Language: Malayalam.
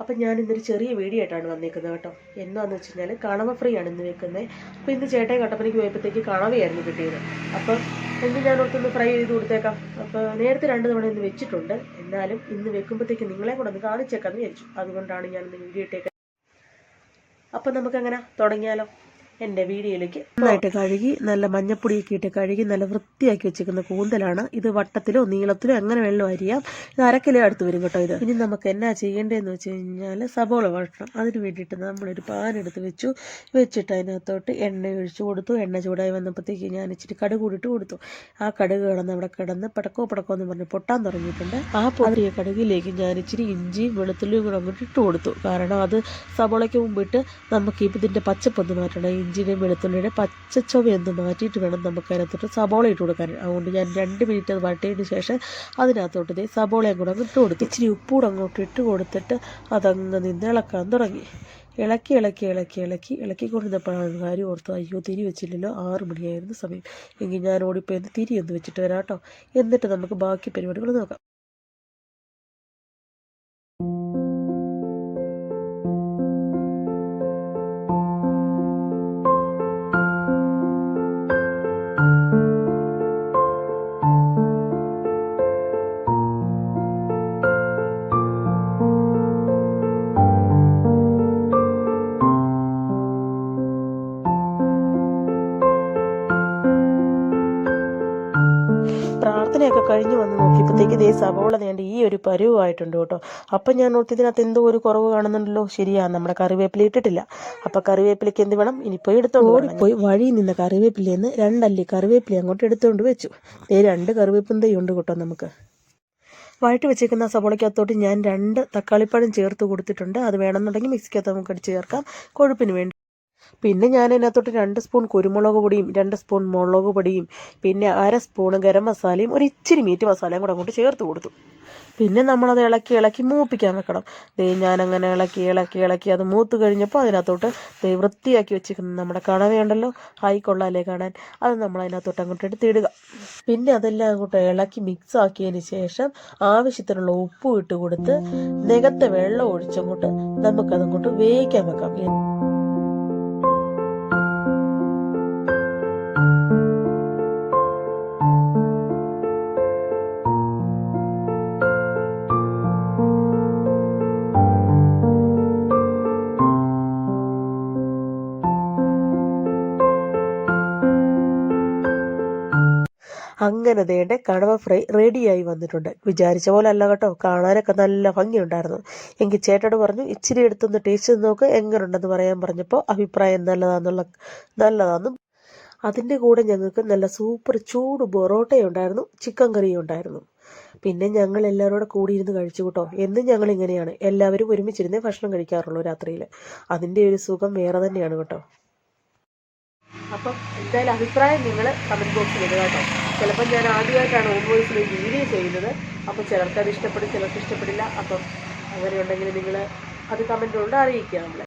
അപ്പം ഞാൻ ഇന്നൊരു ചെറിയ വീഡിയോ ആയിട്ടാണ് വന്നേക്കുന്നത് കേട്ടോ. എന്താണെന്ന് വെച്ച് കഴിഞ്ഞാൽ കണവ ഫ്രീ ആണ് ഇന്ന് വെക്കുന്നത് അപ്പോൾ ഇന്ന് ചേട്ടൻ കട്ടപ്പനയ്ക്ക് പോയപ്പോഴത്തേക്ക് കണവയായിരുന്നു കിട്ടിയത്. അപ്പം ഇന്ന് ഞാൻ ഓർത്തൊന്ന് ഫ്രൈ ചെയ്ത് കൊടുത്തേക്കാം. അപ്പോൾ നേരത്തെ രണ്ട് തവണ ഇന്ന് വെച്ചിട്ടുണ്ട്. എന്നാലും ഇന്ന് വെക്കുമ്പോഴത്തേക്ക് നിങ്ങളെ കൂടെ ഒന്ന് കാണിച്ചേക്കാമെന്ന് വിചാരിച്ചു. അതുകൊണ്ടാണ് ഞാനിന്ന് വീഡിയോ ഇട്ടേക്കുന്നത്. അപ്പം നമുക്കങ്ങനെ തുടങ്ങിയാലോ? എന്റെ വീഡിയോയിലേക്ക് നന്നായിട്ട് കഴുകി നല്ല മഞ്ഞപ്പൊടിയൊക്കെ ഇട്ട് കഴുകി നല്ല വൃത്തിയാക്കി വെച്ചിരിക്കുന്ന കൂന്തലാണ്. ഇത് വട്ടത്തിലോ നീളത്തിലോ എങ്ങനെ വെള്ളം അരിയാം. ഇത് അരക്കിലോ അടുത്ത് വരും കേട്ടോ ഇത്. ഇനി നമുക്ക് എന്നാ ചെയ്യേണ്ടതെന്ന് വെച്ച് കഴിഞ്ഞാൽ സബോള വഴക്കണം അതിന് വേണ്ടിയിട്ട് നമ്മളൊരു പാൻ എടുത്ത് വെച്ചു. വെച്ചിട്ട് അതിനകത്തോട്ട് എണ്ണ ഒഴിച്ചു കൊടുത്തു. എണ്ണ ചൂടായി വന്നപ്പോഴത്തേക്ക് ഞാൻ ഇച്ചിരി കടുക് കൂടിയിട്ട് കൊടുത്തു. ആ കടുക് കിടന്ന് അവിടെ കിടന്ന് പടക്കോ പടക്കോ എന്ന് പറഞ്ഞ് പൊട്ടാൻ തുടങ്ങിയിട്ടുണ്ട്. ആ പൊടിയ കടുകിലേക്ക് ഞാൻ ഇച്ചിരി ഇഞ്ചി വെളുത്തുള്ളിയും കൂടെ അങ്ങോട്ട് ഇട്ട് കൊടുത്തു. കാരണം അത് സബോളയ്ക്ക് മുമ്പിട്ട് നമുക്ക് ഇതിന്റെ പച്ചപ്പൊന്ന് മാറ്റണം. ഇഞ്ചിയുടെയും വെളുത്തുള്ളിയുടെ പച്ചച്ചൊവയൊന്ന് മാറ്റിയിട്ട് വേണം നമുക്ക് അതിനകത്തോട്ട് സബോള ഇട്ട് കൊടുക്കാൻ. അതുകൊണ്ട് ഞാൻ രണ്ട് മിനിറ്റ് അത് വട്ടിയതിന് ശേഷം അതിനകത്തോട്ട് ഇതേ സബോളയും കൂടെ അങ്ങ് ഇട്ട് കൊടുത്തു. ഇച്ചിരി ഉപ്പൂടെ അങ്ങോട്ട് ഇട്ട് കൊടുത്തിട്ട് അതങ്ങ് നിന്ന് ഇളക്കാൻ തുടങ്ങി. ഇളക്കി ഇളക്കി ഇളക്കി ഇളക്കി ഇളക്കിക്കൊണ്ടിരുന്നപ്പോഴാണ് കാര്യം ഓർത്തു. അയ്യോ തിരി വെച്ചില്ലല്ലോ. ആറ് മണിയായിരുന്നു സമയം. എങ്കിൽ ഞാൻ ഓടിപ്പോയി ഒന്ന് തിരി ഒന്ന് വെച്ചിട്ട് വരാം കേട്ടോ. എന്നിട്ട് നമുക്ക് ബാക്കി പരിപാടികൾ നോക്കാം. പ്രാർത്ഥനയൊക്കെ കഴിഞ്ഞ് വന്ന് നോക്കിയപ്പോഴത്തേക്ക് ഇതേ സവോള നേണ്ട ഈ ഒരു പരുവായിട്ടുണ്ട് കേട്ടോ. അപ്പം ഞാൻ ഓർത്ത് ഇതിനകത്ത് എന്തോ ഒരു കുറവ് കാണുന്നുണ്ടല്ലോ. ശരിയാ നമ്മുടെ കറിവേപ്പില ഇട്ടിട്ടില്ല. അപ്പം കറിവേപ്പിലയ്ക്ക് എന്ത് വേണം? ഇനി പോയി എടുത്തോണ്ട് ഓടിപ്പോയി വഴി നിന്ന കറിവേപ്പിലയെന്ന് രണ്ടല്ലി കറിവേപ്പില അങ്ങോട്ട് എടുത്തുകൊണ്ട് വെച്ചു. ദേ രണ്ട് കറിവേപ്പും തൈ ഉണ്ട് കേട്ടോ നമുക്ക്. വഴറ്റി വെച്ചേക്കുന്ന സവോളയ്ക്കകത്തോട്ട് ഞാൻ രണ്ട് തക്കാളിപ്പഴം ചേർത്ത് കൊടുത്തിട്ടുണ്ട്. അത് വേണമെന്നുണ്ടെങ്കിൽ മിക്സിക്കകത്ത് നമുക്ക് അടിച്ച് ചേർക്കാം. കൊഴുപ്പിന് വേണ്ടി പിന്നെ ഞാൻ അതിനകത്തോട്ട് രണ്ട് സ്പൂൺ കുരുമുളക് പൊടിയും രണ്ട് സ്പൂൺ മുളക് പൊടിയും പിന്നെ അര സ്പൂൺ ഗരം മസാലയും ഒരു ഇച്ചിരി മീറ്റ് മസാലയും കൂടെ അങ്ങോട്ട് ചേർത്ത് കൊടുത്തു. പിന്നെ നമ്മളത് ഇളക്കി ഇളക്കി മൂപ്പിക്കാൻ വെക്കണം. ദേ ഞാനങ്ങനെ ഇളക്കി ഇളക്കി ഇളക്കി അത് മൂത്ത് കഴിഞ്ഞപ്പോൾ അതിനകത്തോട്ട് ദേ വൃത്തിയാക്കി വെച്ചിരിക്കുന്നത് നമ്മുടെ കണവയുണ്ടല്ലോ ഹായ് കൊള്ളാലേ കാണാൻ. അത് നമ്മൾ അതിനകത്തോട്ട് അങ്ങോട്ട് എടുത്തിടുക. പിന്നെ അതെല്ലാം അങ്ങോട്ട് ഇളക്കി മിക്സ് ആക്കിയതിന് ശേഷം ആവശ്യത്തിനുള്ള ഉപ്പും ഇട്ട് കൊടുത്ത് നികത്തെ വെള്ളം ഒഴിച്ചങ്ങോട്ട് നമുക്കതങ്ങോട്ട് വേവിക്കാൻ വെക്കാം. അങ്ങനെ ദേണ്ട കടവ ഫ്രൈ റെഡിയായി വന്നിട്ടുണ്ട്. വിചാരിച്ച പോലെ അല്ല കേട്ടോ. കാണാനൊക്കെ നല്ല ഭംഗിയുണ്ടായിരുന്നു. എങ്കിൽ ചേട്ടോട് പറഞ്ഞു ഇച്ചിരി എടുത്തൊന്ന് ടേസ്റ്റ് ചെയ്ത് നോക്ക് എങ്ങനെയുണ്ടെന്ന് പറയാൻ പറഞ്ഞപ്പോൾ അഭിപ്രായം നല്ലതാന്നുള്ള നല്ലതാന്നും അതിന്റെ കൂടെ ഞങ്ങൾക്ക് നല്ല സൂപ്പർ ചൂട് പൊറോട്ടയും ഉണ്ടായിരുന്നു ചിക്കൻ കറിയും ഉണ്ടായിരുന്നു പിന്നെ ഞങ്ങൾ എല്ലാവരോടെ കൂടി ഇരുന്ന് കഴിച്ചു കേട്ടോ. എന്നും ഞങ്ങൾ ഇങ്ങനെയാണ്. എല്ലാവരും ഒരുമിച്ചിരുന്നേ ഭക്ഷണം കഴിക്കാറുള്ളൂ രാത്രിയിൽ അതിന്റെ ഒരു സുഖം വേറെ തന്നെയാണ് കേട്ടോ. അപ്പം എന്തായാലും അഭിപ്രായം നിങ്ങൾ കമന്റ് ബോക്സിൽ ഇടുക കേട്ടോ. ചിലപ്പോൾ ഞാൻ ആദ്യമായിട്ടാണ് ഓൺ വോയിസിൽ വീഡിയോ ചെയ്യുന്നത്. അപ്പോൾ ചിലർക്ക് അത് ഇഷ്ടപ്പെടും ചിലർക്ക് ഇഷ്ടപ്പെടില്ല. അപ്പം അങ്ങനെ ഉണ്ടെങ്കിൽ നിങ്ങൾ അത് കമന്റ് അറിയിക്കുക നമ്മളെ.